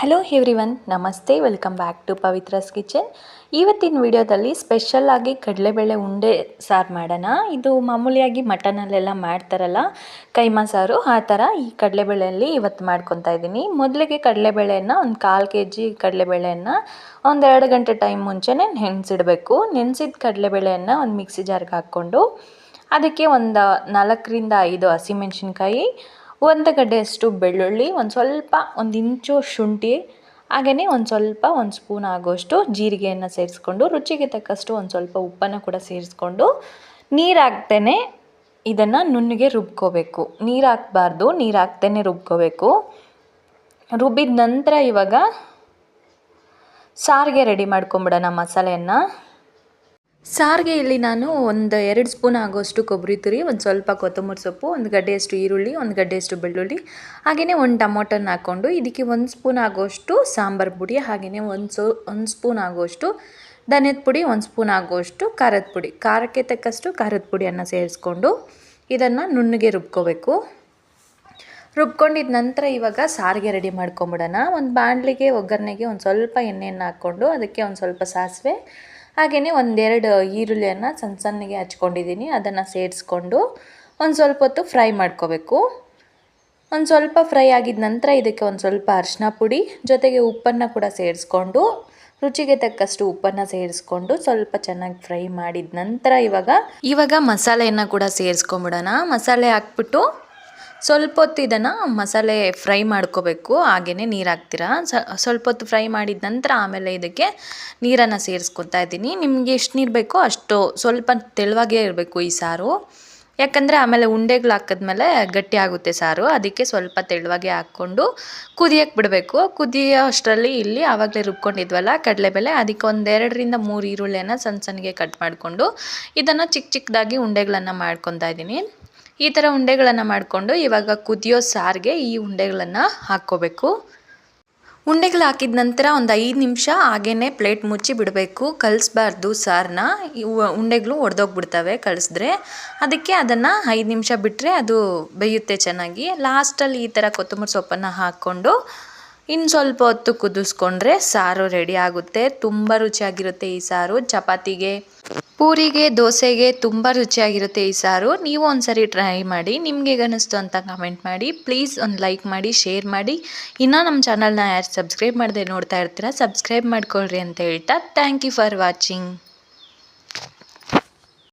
Hello everyone ನಮಸ್ತೆ welcome back to Pavithra's kitchen ಇವತ್ತಿನ ವಿಡಿಯೋದಲ್ಲಿ ಸ್ಪೆಷಲ್ಲಾಗಿ ಕಡಲೆಬೇಳೆ ಉಂಡೆ ಸಾರು ಮಾಡೋಣ. ಇದು ಮಾಮೂಲಿಯಾಗಿ ಮಟನಲ್ಲೆಲ್ಲ ಮಾಡ್ತಾರಲ್ಲ ಕೈಮಾ ಸಾರು ಆ ಥರ ಈ ಕಡಲೆಬೇಳೆಯಲ್ಲಿ ಇವತ್ತು ಮಾಡ್ಕೊತಾ ಇದ್ದೀನಿ. ಮೊದಲಿಗೆ ಕಡಲೆಬೇಳೆಯನ್ನು ಒಂದು ಕಾಲು ಕೆ ಜಿ ಕಡಲೆಬೇಳೆಯನ್ನು ಒಂದು ಎರಡು ಗಂಟೆ ಟೈಮ್ ಮುಂಚೆನೇ ನೆನೆಸಿಡಬೇಕು. ನೆನೆಸಿದ ಕಡಲೆಬೇಳೆಯನ್ನು ಒಂದು ಮಿಕ್ಸಿ ಜಾರ್ಗೆ ಹಾಕ್ಕೊಂಡು, ಅದಕ್ಕೆ ಒಂದು ನಾಲ್ಕರಿಂದ ಐದು ಹಸಿಮೆಣ್ಸಿನ್ಕಾಯಿ ಒಂದು ಗಡ್ಡೆಯಷ್ಟು ಬೆಳ್ಳುಳ್ಳಿ, ಒಂದು ಸ್ವಲ್ಪ ಒಂದು ಇಂಚು ಶುಂಠಿ ಹಾಗೆಯೇ ಒಂದು ಸ್ವಲ್ಪ ಒಂದು ಸ್ಪೂನ್ ಆಗೋಷ್ಟು ಜೀರಿಗೆಯನ್ನು ಸೇರಿಸ್ಕೊಂಡು, ರುಚಿಗೆ ತಕ್ಕಷ್ಟು ಒಂದು ಸ್ವಲ್ಪ ಉಪ್ಪನ್ನು ಕೂಡ ಸೇರಿಸ್ಕೊಂಡು ನೀರು ಹಾಕ್ತೇನೆ ಇದನ್ನು ನುಣ್ಣಗೆ ರುಬ್ಕೋಬೇಕು. ನೀರು ಹಾಕ್ಬಾರ್ದು ನೀರು ಹಾಕ್ತೇನೆ ರುಬ್ಕೋಬೇಕು. ರುಬ್ಬಿದ ನಂತರ ಇವಾಗ ಸಾರಿಗೆ ರೆಡಿ ಮಾಡ್ಕೊಂಬಿಡೋಣ ಮಸಾಲೆಯನ್ನು. ಸಾರಿಗೆ ಇಲ್ಲಿ ನಾನು ಒಂದು ಎರಡು ಸ್ಪೂನ್ ಆಗೋಷ್ಟು ಕೊಬ್ಬರಿ ತುರಿ, ಒಂದು ಸ್ವಲ್ಪ ಕೊತ್ತಂಬರಿ ಸೊಪ್ಪು, ಒಂದು ಗಡ್ಡೆಯಷ್ಟು ಈರುಳ್ಳಿ, ಒಂದು ಗಡ್ಡೆಯಷ್ಟು ಬೆಳ್ಳುಳ್ಳಿ ಹಾಗೆಯೇ ಒಂದು ಟೊಮೊಟೊನ ಹಾಕ್ಕೊಂಡು ಇದಕ್ಕೆ ಒಂದು ಸ್ಪೂನ್ ಆಗೋಷ್ಟು ಸಾಂಬಾರು ಪುಡಿ ಹಾಗೆಯೇ ಒಂದು ಸೊ, ಒಂದು ಸ್ಪೂನ್ ಆಗೋಷ್ಟು ಧನಿಯದ ಪುಡಿ, ಒಂದು ಸ್ಪೂನ್ ಆಗೋಷ್ಟು ಖಾರದ ಪುಡಿ. ಖಾರಕ್ಕೆ ತಕ್ಕಷ್ಟು ಖಾರದ ಪುಡಿಯನ್ನು ಸೇರಿಸ್ಕೊಂಡು ಇದನ್ನು ನುಣ್ಣಗೆ ರುಬ್ಕೋಬೇಕು. ರುಬ್ಕೊಂಡಿದ ನಂತರ ಇವಾಗ ಸಾರಿಗೆ ರೆಡಿ ಮಾಡ್ಕೊಂಬಿಡೋಣ. ಒಂದು ಬಾಣಲಿಗೆ, ಒಗ್ಗರಣೆಗೆ ಒಂದು ಸ್ವಲ್ಪ ಎಣ್ಣೆಯನ್ನು ಹಾಕ್ಕೊಂಡು ಅದಕ್ಕೆ ಒಂದು ಸ್ವಲ್ಪ ಸಾಸಿವೆ ಹಾಗೆಯೇ ಒಂದೆರಡು ಈರುಳ್ಳಿಯನ್ನು ಸಣ್ಣ ಸಣ್ಣಗೆ ಹಚ್ಕೊಂಡಿದ್ದೀನಿ, ಅದನ್ನು ಸೇರಿಸ್ಕೊಂಡು ಒಂದು ಸ್ವಲ್ಪ ಹೊತ್ತು ಫ್ರೈ ಮಾಡ್ಕೋಬೇಕು. ಒಂದು ಸ್ವಲ್ಪ ಫ್ರೈ ಆಗಿದ ನಂತರ ಇದಕ್ಕೆ ಒಂದು ಸ್ವಲ್ಪ ಅರಿಶಿನ ಪುಡಿ, ಜೊತೆಗೆ ಉಪ್ಪನ್ನು ಕೂಡ ಸೇರಿಸ್ಕೊಂಡು, ರುಚಿಗೆ ತಕ್ಕಷ್ಟು ಉಪ್ಪನ್ನು ಸೇರಿಸ್ಕೊಂಡು ಸ್ವಲ್ಪ ಚೆನ್ನಾಗಿ ಫ್ರೈ ಮಾಡಿದ ನಂತರ ಇವಾಗ ಇವಾಗ ಮಸಾಲೆಯನ್ನು ಕೂಡ ಸೇರಿಸ್ಕೊಂಬಿಡೋಣ. ಮಸಾಲೆ ಹಾಕ್ಬಿಟ್ಟು ಸ್ವಲ್ಪ ಹೊತ್ತು ಇದನ್ನು ಮಸಾಲೆ ಫ್ರೈ ಮಾಡ್ಕೋಬೇಕು. ಹಾಗೆಯೇ ನೀರು ಹಾಕ್ತೀರಾ. ಸ್ವಲ್ಪ ಹೊತ್ತು ಫ್ರೈ ಮಾಡಿದ ನಂತರ ಆಮೇಲೆ ಇದಕ್ಕೆ ನೀರನ್ನು ಸೇರಿಸ್ಕೊತಾ ಇದ್ದೀನಿ. ನಿಮಗೆ ಎಷ್ಟು ನೀರು ಬೇಕೋ ಅಷ್ಟು, ಸ್ವಲ್ಪ ತೆಳುವಾಗೇ ಇರಬೇಕು ಈ ಸಾರು. ಯಾಕಂದರೆ ಆಮೇಲೆ ಉಂಡೆಗಳು ಹಾಕಿದ್ಮೇಲೆ ಗಟ್ಟಿ ಆಗುತ್ತೆ ಸಾರು. ಅದಕ್ಕೆ ಸ್ವಲ್ಪ ತೆಳುವಾಗೆ ಹಾಕ್ಕೊಂಡು ಕುದಿಯಕ್ಕೆ ಬಿಡಬೇಕು. ಕುದಿಯೋ ಅಷ್ಟರಲ್ಲಿ ಇಲ್ಲಿ ಆವಾಗಲೇ ರುಬ್ಕೊಂಡಿದ್ವಲ್ಲ ಕಡಲೆಬೇಳೆ ಅದಕ್ಕೆ ಒಂದೆರಡರಿಂದ ಮೂರು ಈರುಳ್ಳಿಯನ್ನು ಸಣ್ಣ ಸಣ್ಣಗೆ ಕಟ್ ಮಾಡಿಕೊಂಡು ಇದನ್ನು ಚಿಕ್ಕ ಚಿಕ್ಕದಾಗಿ ಉಂಡೆಗಳನ್ನು ಮಾಡ್ಕೊತಾ ಇದ್ದೀನಿ. ಈ ಥರ ಉಂಡೆಗಳನ್ನು ಮಾಡಿಕೊಂಡು ಇವಾಗ ಕುದಿಯೋ ಸಾರಿಗೆ ಈ ಉಂಡೆಗಳನ್ನು ಹಾಕ್ಕೋಬೇಕು. ಉಂಡೆಗಳು ಹಾಕಿದ ನಂತರ ಒಂದು ಐದು ನಿಮಿಷ ಹಾಗೇ ಪ್ಲೇಟ್ ಮುಚ್ಚಿ ಬಿಡಬೇಕು. ಕಲಿಸ್ಬಾರ್ದು ಸಾರನ್ನ ಉಂಡೆಗಳು ಒಡೆದೋಗ್ಬಿಡ್ತವೆ ಕಳಿಸಿದ್ರೆ ಅದಕ್ಕೆ ಅದನ್ನು ಐದು ನಿಮಿಷ ಬಿಟ್ಟರೆ ಅದು ಬೇಯುತ್ತೆ ಚೆನ್ನಾಗಿ. ಲಾಸ್ಟಲ್ಲಿ ಈ ಥರ ಕೊತ್ತಂಬರಿ ಸೊಪ್ಪನ್ನು ಹಾಕ್ಕೊಂಡು ಇನ್ನು ಸ್ವಲ್ಪ ಹೊತ್ತು ಕುದಿಸ್ಕೊಂಡ್ರೆ ಸಾರು ರೆಡಿ ಆಗುತ್ತೆ. ತುಂಬ ರುಚಿಯಾಗಿರುತ್ತೆ ಈ ಸಾರು. ಚಪಾತಿಗೆ ಪೂರಿಗೆ, ದೋಸೆಗೆ ತುಂಬ ರುಚಿಯಾಗಿರುತ್ತೆ ಈ ಸಾರು. ನೀವು ಒಂದ್ಸರಿ ಟ್ರೈ ಮಾಡಿ, ನಿಮಗೆ ಅನ್ನಿಸ್ತು ಅಂತ ಕಮೆಂಟ್ ಮಾಡಿ. ಪ್ಲೀಸ್ ಒಂದು ಲೈಕ್ ಮಾಡಿ ಶೇರ್ ಮಾಡಿ. ಇನ್ನೂ ನಮ್ಮ ಚಾನಲ್ನ ಯಾರು ಸಬ್ಸ್ಕ್ರೈಬ್ ಮಾಡದೆ ನೋಡ್ತಾ ಇರ್ತೀರಾ ಸಬ್ಸ್ಕ್ರೈಬ್ ಮಾಡ್ಕೊಳ್ರಿ ಅಂತ ಹೇಳ್ತಾ ಥ್ಯಾಂಕ್ ಯು ಫಾರ್ ವಾಚಿಂಗ್